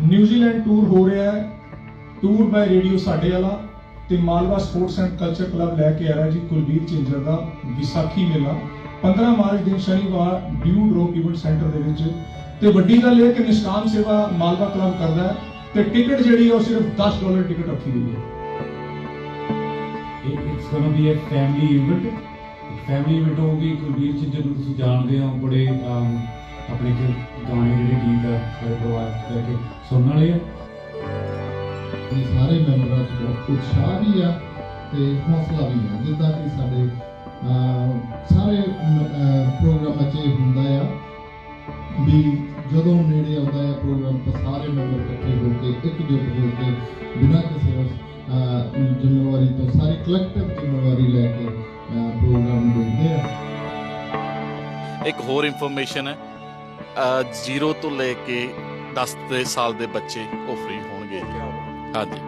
New Zealand tour ਹੋ ਰਿਹਾ ਹੈ। ਟੂਰ ਬਾਈ ਰੇਡੀਓ ਸਾਡੇ ਵਾਲਾ ਤੇ Malwa sports and culture club ਲੈ ਕੇ ਆ ਰਿਹਾ ਜੀ ਕੁਲਬੀਰ ਝਿੰਜਰ ਦਾ ਵਿਸਾਖੀ ਮੇਲਾ। 15 ਮਾਰਚ ਦਿਨ ਸ਼ਨੀਵਾਰ ਡਿਊ ਡਰੋਪ ਇਵੈਂਟ ਸੈਂਟਰ ਦੇ ਵਿੱਚ। ਤੇ ਵੱਡੀ ਗੱਲ ਇਹ ਕਿ ਨਿਸ਼ਕਾਮ ਸੇਵਾ ਮਾਲਵਾ ਕਲੱਬ ਕਰਦਾ ਹੈ ਤੇ ਟਿਕਟ ਜਿਹੜੀ ਹੈ ਉਹ ਸਿਰਫ 10 ਡਾਲਰ ਟਿਕਟ ਰੱਖੀ ਗਈ ਹੈ। It- It's gonna be a family event. ਇੱਕ ਹੋਊਗੀ। ਕੁਲਬੀਰ ਚਿੰਜਰ ਨੂੰ ਤੁਸੀਂ ਜਾਣਦੇ ਹੋ, ਬੜੇ ਆਪਣੇ ਗਾਣੇ ਜਿਹੜੇ ਗੀਤ ਆ, ਸਾਰੇ ਪਰਿਵਾਰ ਚ ਲੈ ਕੇ ਸੁਣਨ ਵਾਲੇ ਆ। ਇਹ ਸਾਰੇ ਮੈਂਬਰਾਂ 'ਚ ਬਹੁਤ ਉਤਸ਼ਾਹ ਵੀ ਆ ਤੇ ਹੌਸਲਾ ਵੀ ਆ, ਜਿੱਦਾਂ ਕਿ ਸਾਡੇ ਸਾਰੇ ਪ੍ਰੋਗਰਾਮਾਂ 'ਚ ਇਹ ਹੁੰਦਾ ਆ ਵੀ ਜਦੋਂ ਨੇੜੇ ਆਉਂਦਾ ਹੈ ਪ੍ਰੋਗਰਾਮ ਤਾਂ ਸਾਰੇ ਮੈਂਬਰ ਇਕੱਠੇ ਹੋ ਕੇ ਇਕਜੁੱਟ ਹੋ ਕੇ ਬਿਨਾਂ ਕਿਸੇ ਜ਼ਿੰਮੇਵਾਰੀ ਤੋਂ ਸਾਰੇ ਕਲੈਕਟਿਵ ਜ਼ਿੰਮੇਵਾਰੀ ਲੈ ਕੇ ਪ੍ਰੋਗਰਾਮ ਦੇਖਦੇ ਆ। ਇੱਕ ਹੋਰ ਇਨਫੋਰਮੇਸ਼ਨ ਹੈ 0 ਤੋਂ ਲੈ ਕੇ 10 ਦੇ ਸਾਲ ਦੇ ਬੱਚੇ ਉਹ ਫ੍ਰੀ ਹੋਣਗੇ ਜੀ। ਹਾਂਜੀ।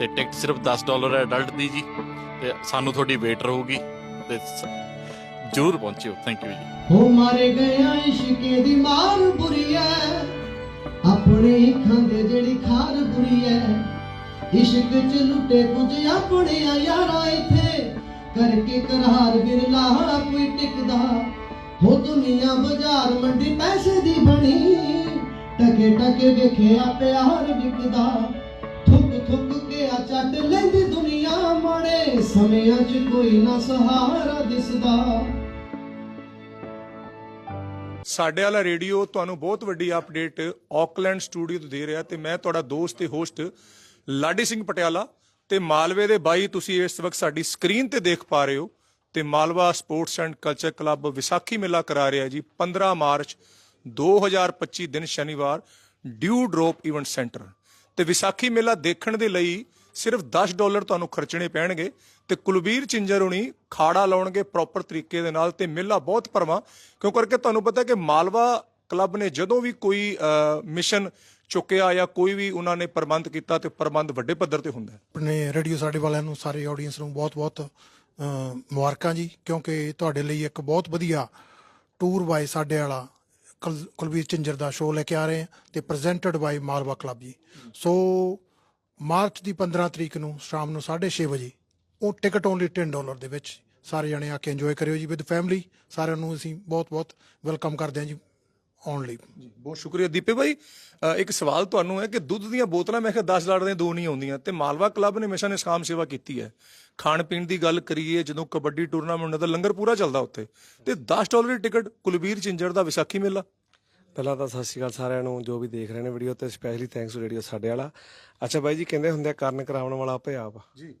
ਤੇ ਟਿਕਟ ਸਿਰਫ 10 ਡਾਲਰ ਹੈ ਅਡਲਟ ਦੀ ਜੀ। ਤੇ ਸਾਨੂੰ ਤੁਹਾਡੀ ਵੇਟ ਰਹੂਗੀ। ਤੇ ਸ- ਜ਼ਰੂਰ ਪਹੁੰਚਿਓ। ਥੈਂਕ ਯੂ ਜੀ। ਹੋ ਮਾਰੇ ਗਿਆ ਇਸ਼ਕੇ ਦੀ ਮਾਰ ਬੁਰੀ ਐ। ਆਪਣੇ ਹੀ ਖਾਂਦੇ ਜਿਹੜੀ ਖਾਰ ਬੁਰੀ ਐ। ਇਸ਼ਕ ਚ ਲੁੱਟੇ ਕੁਝ ਆਪਣੇ ਆ ਯਾਰਾ ਇੱਥੇ। ਕਰਕੇ ਕਰਹਾਰ ਵਿਰਲਾ ਕੋਈ ਟਿਕਦਾ। ਹੋ ਦੁਨੀਆ ਬਾਜ਼ਾਰ ਮੰਡੀ ਪੈਸੇ ਦੀ ਬਣੀ। ਟਕੇ ਟਕੇ ਵੇਖਿਆ ਪਿਆਰ ਵਿਕਦਾ। ਥੁੱਕ ਥੁੱਕ ਕੇ ਆ ਚੱਟ ਲੈਂਦੀ ਦੁਨੀਆ ਮਾੜੇ ਸਮਿਆਂ ਚ ਕੋਈ ਨਾ ਸਹਾਰਾ ਦਿਸਦਾ। ਸਾਡੇ ਵਾਲਾ ਰੇਡੀਓ ਤੁਹਾਨੂੰ ਬਹੁਤ ਵੱਡੀ ਅਪਡੇਟ ਆਕਲੈਂਡ ਸਟੂਡੀਓ ਤੋਂ ਦੇ ਰਿਹਾ ਤੇ ਮੈਂ ਤੁਹਾਡਾ ਦੋਸਤ ਤੇ ਹੋਸਟ ਲਾਡੀ ਸਿੰਘ ਪਟਿਆਲਾ ਤੇ ਮਾਲਵੇ ਦੇ ਬਾਈ ਤੁਸੀਂ ਇਸ ਵਕਤ ਸਾਡੀ ਸਕਰੀਨ ਤੇ ਦੇਖ ਪਾ ਰਹੇ ਹੋ। ਤੇ Malwa sports and culture club Vaisakhi ਮੇਲਾ ਕਰਾ ਰਿਹਾ ਜੀ 15 ਮਾਰਚ 2025 ਦਿਨ ਸ਼ਨੀਵਾਰ, ਡਿਊ ਡਰੋਪ ਇਵੈਂਟ ਸੈਂਟਰ। ਤੇ ਵਿਸਾਖੀ ਮੇਲਾ ਦੇਖਣ ਦੇ ਲਈ ਸਿਰਫ 10 ਡਾਲਰ ਤੁਹਾਨੂੰ ਖਰਚਣੇ ਪੈਣਗੇ ਤੇ ਕੁਲਬੀਰ ਚਿੰਜਰ ਹੁਣੀ ਖਾੜਾ ਲਾਉਣਗੇ ਪ੍ਰੋਪਰ ਤਰੀਕੇ ਦੇ ਨਾਲ ਤੇ ਮੇਲਾ ਬਹੁਤ ਭਰਵਾਂ, ਕਿਉਂ ਕਰਕੇ ਤੁਹਾਨੂੰ ਪਤਾ ਕਿ ਮਾਲਵਾ ਕਲੱਬ ਨੇ ਜਦੋਂ ਵੀ ਕੋਈ ਮਿਸ਼ਨ ਚੁੱਕਿਆ ਜਾਂ ਕੋਈ ਵੀ ਉਹਨਾਂ ਨੇ ਪ੍ਰਬੰਧ ਕੀਤਾ ਤੇ ਪ੍ਰਬੰਧ ਵੱਡੇ ਪੱਧਰ ਤੇ ਹੁੰਦਾ ਹੈ। ਆਪਣੇ ਰੇਡੀਓ ਸਾਡੇ ਵਾਲਿਆਂ ਨੂੰ, ਸਾਰੇ ਆਡੀਅנס ਨੂੰ ਬਹੁਤ-ਬਹੁਤ ਮੁਬਾਰਕਾਂ ਜੀ, ਕਿਉਂਕਿ ਤੁਹਾਡੇ ਲਈ ਇੱਕ ਬਹੁਤ ਵਧੀਆ ਟੂਰ ਬਾਈ ਸਾਡੇ ਵਾਲਾ ਕੁਲ- ਕੁਲਵੀਰ ਚਿੰਜਰ ਦਾ ਸ਼ੋਅ ਲੈ ਕੇ ਆ ਰਹੇ ਹਾਂ ਤੇ ਪ੍ਰੈਜ਼ੈਂਟਡ ਬਾਈ ਮਾਲਵਾ ਕਲੱਬ ਜੀ। ਸੋ ਮਾਰਚ ਦੀ 15 ਤਰੀਕ ਨੂੰ ਸ਼ਾਮ ਨੂੰ 6:30 ਵਜੇ, ਉਹ ਟਿਕਟ ਓਨਲੀ 10 ਡਾਲਰ ਦੇ ਵਿੱਚ ਸਾਰੇ ਜਣੇ ਆ ਕੇ ਇੰਜੋਏ ਕਰਿਓ ਜੀ ਵਿਦ ਫੈਮਿਲੀ ਸਾਰਿਆਂ ਨੂੰ ਅਸੀਂ ਬਹੁਤ-ਬਹੁਤ ਵੈਲਕਮ ਕਰਦੇ ਹਾਂ ਜੀ। ਆਉਣ ਲਈ। ਬਹੁਤ ਸ਼ੁਕਰੀਆ ਦੀਪੇ ਭਾਈ ਇੱਕ ਸਵਾਲ ਤੁਹਾਨੂੰ ਹੈ ਕਿ ਦੁੱਧ ਦੀਆਂ ਬੋਤਲਾਂ, ਮੈਂ ਕਿਹਾ 10 ਡਾਲਰ ਦੀਆਂ ਦੋ ਨਹੀਂ ਆਉਂਦੀਆਂ, ਤੇ ਮਾਲਵਾ ਕਲੱਬ ਨੇ ਹਮੇਸ਼ਾ ਨਿਸ਼ਕਾਮ ਸੇਵਾ ਕੀਤੀ ਹੈ। ਖਾਣ ਪੀਣ ਦੀ ਗੱਲ ਕਰੀਏ, ਜਦੋਂ ਕਬੱਡੀ ਟੂਰਨਾਮੈਂਟ ਹੁੰਦਾ ਤਾਂ ਲੰਗਰ ਪੂਰਾ ਚੱਲਦਾ ਉੱਥੇ। ਤੇ 10 ਡਾਲਰ ਦੀ ਟਿਕਟ ਕੁਲਬੀਰ ਚਿੰਜਰ ਦਾ ਵਿਸਾਖੀ ਮੇਲਾ। ਪਹਿਲਾਂ ਤਾਂ ਸਤਿ ਸ਼੍ਰੀ ਅਕਾਲ ਸਾਰਿਆਂ ਨੂੰ ਜੋ ਵੀ ਦੇਖ ਰਹੇ ਨੇ ਵੀਡੀਓ ਤੇ ਸਪੈਸ਼ਲੀ ਥੈਂਕਸ ਰੇਡੀਓ ਸਾਡੇ ਵਾਲਾ। ਅੱਛਾ ਬਾਈ ਜੀ ਕਹਿੰਦੇ ਹੁੰਦੇ ਆ ਕਰਨ ਕਰਾਉਣ ਵਾਲਾ ਆਪੇ ਆਪ।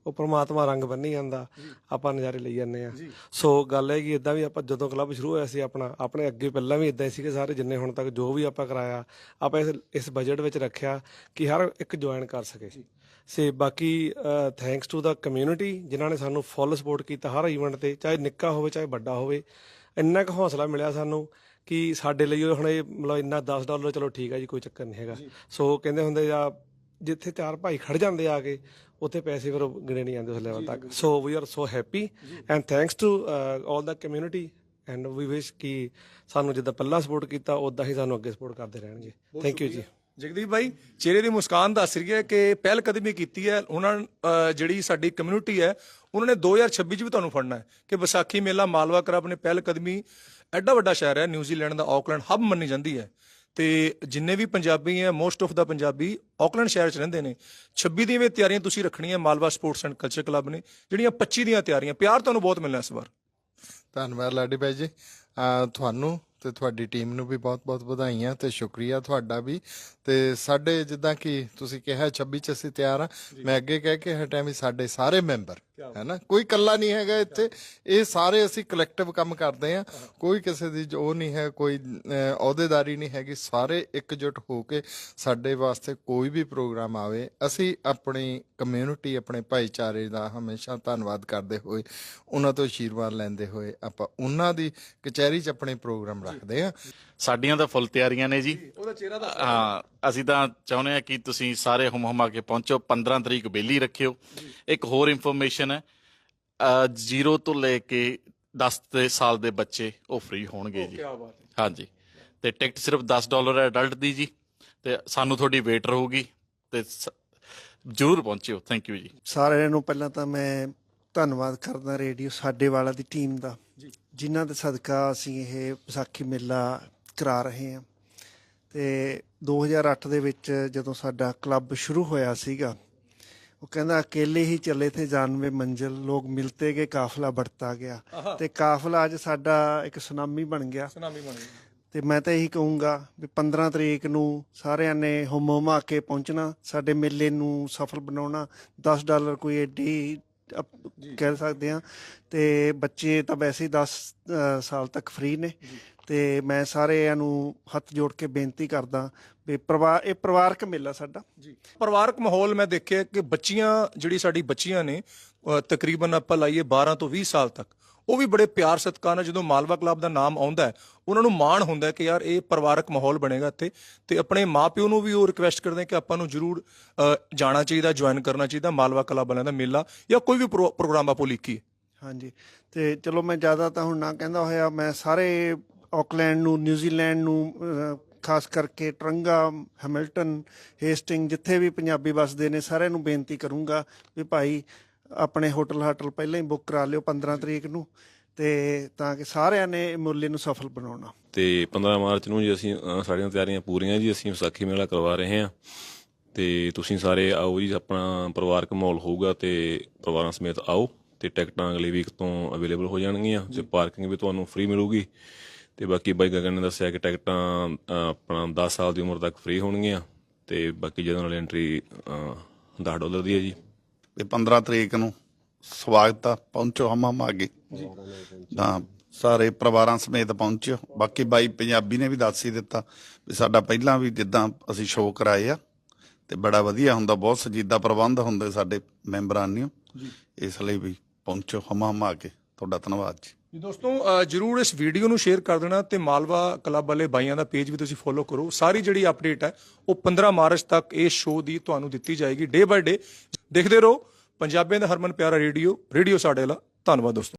ਉਹ ਪ੍ਰਮਾਤਮਾ ਰੰਗ ਬੰਨੀ ਜਾਂਦਾ ਆਪਾਂ ਨਜ਼ਾਰੇ ਲਈ ਜਾਂਦੇ ਆ। ਸੋ ਗੱਲ ਹੈ ਕਿ ਇਦਾਂ ਵੀ ਆਪਾਂ ਜਦੋਂ ਕਲੱਬ ਸ਼ੁਰੂ ਹੋਇਆ ਸੀ ਆਪਣਾ ਆਪਣੇ ਅੱਗੇ ਪਹਿਲਾਂ ਵੀ ਇਦਾਂ ਹੀ ਸੀਗੇ ਸਾਰੇ ਜਿੰਨੇ ਹੁਣ ਤੱਕ ਜੋ ਵੀ ਆਪਾਂ ਕਰਾਇਆ ਆਪਾਂ ਇਸ ਇਸ ਬਜਟ ਵਿੱਚ ਰੱਖਿਆ ਕਿ ਹਰ ਇੱਕ ਜੁਆਇਨ ਕਰ ਸਕੇ। ਸੇ ਬਾਕੀ ਥੈਂਕਸ ਟੂ ਦਾ ਕਮਿਊਨਿਟੀ ਜਿਨ੍ਹਾਂ ਨੇ ਸਾਨੂੰ ਫੁੱਲ ਸਪੋਰਟ ਕੀਤਾ ਹਰ ਇਵੈਂਟ ਤੇ ਚਾਹੇ ਨਿੱਕਾ ਹੋਵੇ ਚਾਹੇ ਵੱਡਾ ਹੋਵੇ ਇੰਨਾ ਕੁ ਹੌਸਲਾ ਮਿਲਿਆ ਸਾਨੂੰ ਕਿ ਸਾਡੇ ਲਈ ਹੁਣ ਇਹ ਮਤਲਬ ਇੰਨਾ 10 ਡਾਲਰ ਚਲੋ ਠੀਕ ਹੈ ਜੀ ਕੋਈ ਚੱਕਰ ਨਹੀਂ ਹੈਗਾ। ਸੋ ਕਹਿੰਦੇ ਹੁੰਦੇ ਆ ਜਿੱਥੇ ਚਾਰ ਭਾਈ ਖੜ ਜਾਂਦੇ ਆ ਕੇ ਉੱਥੇ ਪੈਸੇ ਫਿਰ ਗਿਣੇ ਨਹੀਂ ਜਾਂਦੇ ਉਸ ਲੈਵਲ ਤੱਕ। So we are so happy and thanks to all the community and we wish ਕਿ ਸਾਨੂੰ ਜਿੱਦਾਂ ਪਹਿਲਾਂ ਸਪੋਰਟ ਕੀਤਾ ਉਦਾਂ ਹੀ ਸਾਨੂੰ ਅੱਗੇ ਸਪੋਰਟ ਕਰਦੇ ਰਹਿਣਗੇ। ਥੈਂਕ ਯੂ ਜੀ। ਜਗਦੀਪ ਭਾਈ ਚਿਹਰੇ ਦੀ ਮੁਸਕਾਨ ਦੱਸ ਰਹੀ ਹੈ ਕਿ ਪਹਿਲ ਕਦਮੀ ਕੀਤੀ ਹੈ ਉਹਨਾਂ ਜਿਹੜੀ ਸਾਡੀ ਕਮਿਊਨਿਟੀ ਹੈ ਉਹਨਾਂ ਨੇ 2026 ਚ ਵੀ ਤੁਹਾਨੂੰ ਫੜਨਾ ਹੈ ਕਿ ਵਿਸਾਖੀ ਮੇਲਾ ਮਾਲਵਾ ਕਲੱਬ ਨੇ ਪਹਿਲ ਕਦਮੀ ਐਡਾ ਵੱਡਾ ਸ਼ਹਿਰ ਹੈ ਨਿਊਜ਼ੀਲੈਂਡ ਦਾ ਆਕਲੈਂਡ ਹੱਬ ਮੰਨੀ ਜਾਂਦੀ ਹੈ। ਤੇ ਜਿੰਨੇ ਵੀ ਪੰਜਾਬੀ ਹੈ most of the Punjabi Auckland ਸ਼ਹਿਰ 'ਚ ਰਹਿੰਦੇ ਨੇ। 26 ਦੀਆਂ ਵੀ ਤਿਆਰੀਆਂ ਤੁਸੀਂ ਰੱਖਣੀਆਂ Malwa sports and culture club ਨੇ, ਜਿਹੜੀਆਂ 25 ਦੀਆਂ ਤਿਆਰੀਆਂ। ਪਿਆਰ ਤੁਹਾਨੂੰ ਬਹੁਤ ਮਿਲਣਾ ਇਸ ਵਾਰ। ਧੰਨਵਾਦ ਲਾਡੀ ਭਾਈ ਜੀ। ਤੁਹਾਨੂੰ ਤੇ ਤੁਹਾਡੀ ਟੀਮ ਨੂੰ ਵੀ ਬਹੁਤ-ਬਹੁਤ ਵਧਾਈਆਂ ਤੇ ਸ਼ੁਕਰੀਆ ਤੁਹਾਡਾ ਵੀ। ਤੇ ਸਾਡੇ ਜਿੱਦਾਂ ਕਿ ਤੁਸੀਂ ਕਿਹਾ 26 ਚ ਅਸੀਂ ਤਿਆਰ ਆ ਮੈਂ ਅੱਗੇ ਕਹਿ ਕੇ ਹਟਿਆ ਵੀ ਸਾਡੇ ਸਾਰੇ ਮੈਂਬਰ ਹੈ ਨਾ ਕੋਈ ਇਕੱਲਾ ਨਹੀਂ ਹੈਗਾ ਇੱਥੇ। ਇਹ ਸਾਰੇ ਅਸੀਂ ਕਲੈਕਟਿਵ ਕੰਮ ਕਰਦੇ ਆ ਕੋਈ ਕਿਸੇ ਦੀ ਜੋ ਨਹੀਂ ਹੈ ਕੋਈ ਅਹ, ਅਹੁਦੇਦਾਰੀ ਨਹੀਂ ਹੈਗੀ। ਸਾਰੇ ਇਕਜੁੱਟ ਹੋ ਕੇ ਸਾਡੇ ਵਾਸਤੇ ਕੋਈ ਵੀ ਪ੍ਰੋਗਰਾਮ ਆਵੇ ਅਸੀਂ ਆਪਣੀ ਕਮਿਊਨਿਟੀ ਆਪਣੇ ਭਾਈਚਾਰੇ ਦਾ ਹਮੇਸ਼ਾ ਧੰਨਵਾਦ ਕਰਦੇ ਹੋਏ ਉਹਨਾਂ ਤੋਂ ਆਸ਼ੀਰਵਾਦ ਲੈਂਦੇ ਹੋਏ ਆਪਾਂ ਉਹਨਾਂ ਦੀ ਕਚਹਿਰੀ 'ਚ ਆਪਣੇ ਪ੍ਰੋਗਰਾਮ ਰੱਖਦੇ ਆ। ਸਾਡੀਆਂ ਤਾਂ ਫੁੱਲ ਤਿਆਰੀਆਂ ਨੇ ਜੀ। ਉਹਦਾ ਚਿਹਰਾ ਦਾ ਹਾਂ ਅਸੀਂ ਤਾਂ ਚਾਹੁੰਦੇ ਆ ਕਿ ਤੁਸੀਂ ਸਾਰੇ ਹੁਮ ਹੁਮਾ ਕੇ ਪਹੁੰਚੋ 15 ਤਰੀਕ ਬੇਲੀ ਰੱਖਿਓ। ਇੱਕ ਹੋਰ ਇਨਫੋਰਮੇਸ਼ਨ ਹੈ 0 ਤੋਂ ਲੈ ਕੇ 10 ਦੇ ਸਾਲ ਦੇ ਬੱਚੇ ਉਹ ਫ੍ਰੀ ਹੋਣਗੇ ਜੀ। ਕੀ ਬਾਤ ਹੈ। ਹਾਂਜੀ। ਤੇ ਟਿਕਟ ਸਿਰਫ 10 ਡਾਲਰ ਹੈ ਅਡਲਟ ਦੀ ਜੀ ਤੇ ਸਾਨੂੰ ਤੁਹਾਡੀ ਵੇਟ ਰਹੂਗੀ ਤੇ ਜ਼ਰੂਰ ਪਹੁੰਚਿਓ। ਥੈਂਕ ਯੂ ਜੀ। ਸਾਰਿਆਂ ਨੂੰ ਪਹਿਲਾਂ ਤਾਂ ਮੈਂ ਧੰਨਵਾਦ ਕਰਦਾ ਰੇਡੀਓ ਸਾਡੇ ਵਾਲਾ ਦੀ ਟੀਮ ਦਾ ਜਿਨ੍ਹਾਂ ਦੇ ਸਦਕਾ ਅਸੀਂ ਇਹ ਵਿਸਾਖੀ ਮੇਲਾ ਕਰਾ ਰਹੇ ਹਾਂ। ਤੇ 2008 ਦੇ ਵਿੱਚ ਜਦੋਂ ਸਾਡਾ ਕਲੱਬ ਸ਼ੁਰੂ ਹੋਇਆ ਸੀਗਾ ਉਹ ਕਹਿੰਦਾ ਅਕੇਲੇ ਹੀ ਚੱਲੇ ਥੇ 99 ਮੰਜ਼ਿਲ ਲੋਕ ਮਿਲਤੇ ਗਏ ਕਾਫਲਾ ਵਰਤਾ ਗਿਆ। ਤੇ ਕਾਫਲਾ ਅੱਜ ਸਾਡਾ ਇੱਕ ਸੁਨਾਮੀ ਬਣ ਗਿਆ। ਸੁਨਾਮੀ ਬਣ ਗਿਆ। ਤੇ ਮੈਂ ਤਾਂ ਇਹੀ ਕਹੂੰਗਾ ਵੀ 15 ਤਰੀਕ ਨੂੰ ਸਾਰਿਆਂ ਨੇ ਹਮਮਾ ਕੇ ਪਹੁੰਚਣਾ ਸਾਡੇ ਮੇਲੇ ਨੂੰ ਸਫਲ ਬਣਾਉਣਾ 10 ਡਾਲਰ ਕੋਈ ਐਡੀ ਕਹਿ ਸਕਦੇ ਆ ਤੇ ਬੱਚੇ ਤਾਂ ਵੈਸੇ ਹੀ 10 ਅ, ਸਾਲ ਤੱਕ ਫ੍ਰੀ ਨੇ। ਤੇ ਮੈਂ ਸਾਰਿਆਂ ਨੂੰ ਹੱਥ ਜੋੜ ਕੇ ਬੇਨਤੀ ਕਰਦਾ ਵੀ ਪਰਿਵਾਰ ਇਹ ਪਰਿਵਾਰਕ ਮੇਲਾ ਸਾਡਾ। ਪਰਿਵਾਰਕ ਮਾਹੌਲ ਮੈਂ ਦੇਖਿਆ ਕਿ ਬੱਚੀਆਂ ਜਿਹੜੀ ਸਾਡੀ ਬੱਚੀਆਂ ਨੇ ਤਕਰੀਬਨ ਆਪਾਂ ਲਾਈਏ 12 ਤੋਂ 20 ਸਾਲ ਤੱਕ ਉਹ ਵੀ ਬੜੇ ਪਿਆਰ ਸਤਿਕਾਰ ਨਾਲ ਜਦੋਂ ਮਾਲਵਾ ਕਲੱਬ ਦਾ ਨਾਮ ਆਉਂਦਾ ਉਹਨਾਂ ਨੂੰ ਮਾਣ ਹੁੰਦਾ ਕਿ ਯਾਰ ਇਹ ਪਰਿਵਾਰਕ ਮਾਹੌਲ ਬਣੇਗਾ ਇੱਥੇ ਤੇ ਆਪਣੇ ਮਾਪਿਓ ਨੂੰ ਵੀ ਉਹ ਰਿਕਵੈਸਟ ਕਰਦੇ ਕਿ ਆਪਾਂ ਨੂੰ ਜਰੂਰ ਜਾਣਾ ਚਾਹੀਦਾ ਜੁਆਇਨ ਕਰਨਾ ਚਾਹੀਦਾ ਮਾਲਵਾ ਕਲੱਬ ਵਾਲਿਆਂ ਦਾ ਮੇਲਾ ਜਾਂ ਕੋਈ ਵੀ ਪ੍ਰੋ- ਪ੍ਰੋਗਰਾਮ ਆਪੋ ਲਿਖੀ ਹਾਂਜੀ, ਤੇ ਚਲੋ ਮੈਂ ਜ਼ਿਆਦਾ ਤਾਂ ਹੁਣ ਨਾ ਕਹਿੰਦਾ ਹੋਇਆ, ਮੈਂ ਸਾਰੇ ਆਕਲੈਂਡ ਨੂੰ, ਨਿਊਜ਼ੀਲੈਂਡ ਨੂੰ ਖਾਸ ਕਰਕੇ ਟਰੰਗਾ, ਹੈਮਿਲਟਨ, ਹੇਸਟਿੰਗ, ਜਿੱਥੇ ਵੀ ਪੰਜਾਬੀ ਵੱਸਦੇ ਨੇ, ਸਾਰਿਆਂ ਨੂੰ ਬੇਨਤੀ ਕਰੂੰਗਾ ਵੀ ਭਾਈ ਆਪਣੇ ਹੋਟਲ ਹਾਟਲ ਪਹਿਲਾਂ ਹੀ ਬੁੱਕ ਕਰਾ ਲਿਓ 15 ਤਰੀਕ ਨੂੰ ਤੇ ਤਾਂ ਕਿ ਸਾਰਿਆਂ ਨੇ ਇਹ ਨੂੰ ਸਫਲ ਬਣਾਉਣਾ। ਤੇ 15 ਮਾਰਚ ਨੂੰ ਜੀ ਅਸੀਂ ਅ, ਸਾਡੀਆਂ ਤਿਆਰੀਆਂ ਪੂਰੀਆਂ ਜੀ ਅਸੀਂ ਵਿਸਾਖੀ ਮੇਲਾ ਕਰਵਾ ਰਹੇ ਹਾਂ। ਤੇ ਤੁਸੀਂ ਸਾਰੇ ਆਓ ਜੀ ਆਪਣਾ ਪਰਿਵਾਰਕ ਮਾਹੌਲ ਹੋਊਗਾ ਤੇ ਪਰਿਵਾਰਾਂ ਸਮੇਤ ਆਓ ਤੇ ਟਿਕਟਾਂ ਅਗਲੇ ਵੀਕ ਤੋਂ ਅਵੇਲੇਬਲ ਹੋ ਜਾਣਗੀਆਂ ਤੇ ਪਾਰਕਿੰਗ ਵੀ ਤੁਹਾਨੂੰ ਫ੍ਰੀ ਮਿਲੂਗੀ। ਤੇ ਬਾਕੀ ਬਾਈ ਗਗਨ ਨੇ ਦੱਸਿਆ ਕਿ ਟਿਕਟਾਂ ਅ, ਆਪਣਾ 10 ਸਾਲ ਦੀ ਉਮਰ ਤੱਕ ਫ੍ਰੀ ਹੋਣਗੀਆਂ ਤੇ ਬਾਕੀ ਜਿਹਦੇ ਨਾਲ ਐਂਟਰੀ 10 ਡਾਲਰ ਦੀ ਹੈ ਜੀ। ਤੇ 15 ਤਰੀਕ ਨੂੰ ਸਵਾਗਤ ਆ ਪਹੁੰਚੋ ਹਮ ਹਮ ਆਗੇ ਤਾਂ ਸਾਰੇ ਪਰਿਵਾਰਾਂ ਸਮੇਤ ਪਹੁੰਚਿਓ। ਬਾਕੀ ਬਾਈ ਪੰਜਾਬੀ ਨੇ ਵੀ ਦੱਸ ਹੀ ਦਿੱਤਾ ਵੀ ਸਾਡਾ ਪਹਿਲਾਂ ਵੀ ਜਿੱਦਾਂ ਅਸੀਂ ਸ਼ੋਅ ਕਰਾਏ ਆ ਤੇ ਬੜਾ ਵਧੀਆ ਹੁੰਦਾ ਬਹੁਤ ਸਜੀਦਾ ਪ੍ਰਬੰਧ ਹੁੰਦੇ ਸਾਡੇ ਮੈਂਬਰਾਂ ਨੂੰ ਇਸ ਲਈ ਵੀ ਪਹੁੰਚੋ ਹਮ ਹਮ ਆਗੇ ਤੁਹਾਡਾ ਧੰਨਵਾਦ ਜੀ। ਜੀ ਦੋਸਤੋ ਜਰੂਰ ਇਸ ਵੀਡੀਓ ਨੂੰ ਸ਼ੇਅਰ ਕਰ ਦੇਣਾ ਤੇ ਮਾਲਵਾ ਕਲੱਬ ਵਾਲੇ ਬਾਈਆਂ ਦਾ ਪੇਜ ਵੀ ਤੁਸੀਂ ਫੋਲੋ ਕਰੋ। ਸਾਰੀ ਜਿਹੜੀ ਅਪਡੇਟ ਹੈ, ਉਹ 15 ਮਾਰਚ ਤੱਕ ਇਸ ਸ਼ੋਅ ਦੀ ਤੁਹਾਨੂੰ ਦਿੱਤੀ ਜਾਏਗੀ ਡੇ ਬਾਏ ਡੇ। ਦੇਖਦੇ ਰਹੋ, ਪੰਜਾਬੀਆਂ ਦਾ ਹਰਮਨ ਪਿਆਰਾ ਰੇਡੀਓ ਰੇਡੀਓ ਸਾਡੇ ਵਾਲਾ। ਧੰਨਵਾਦ ਦੋਸਤੋ।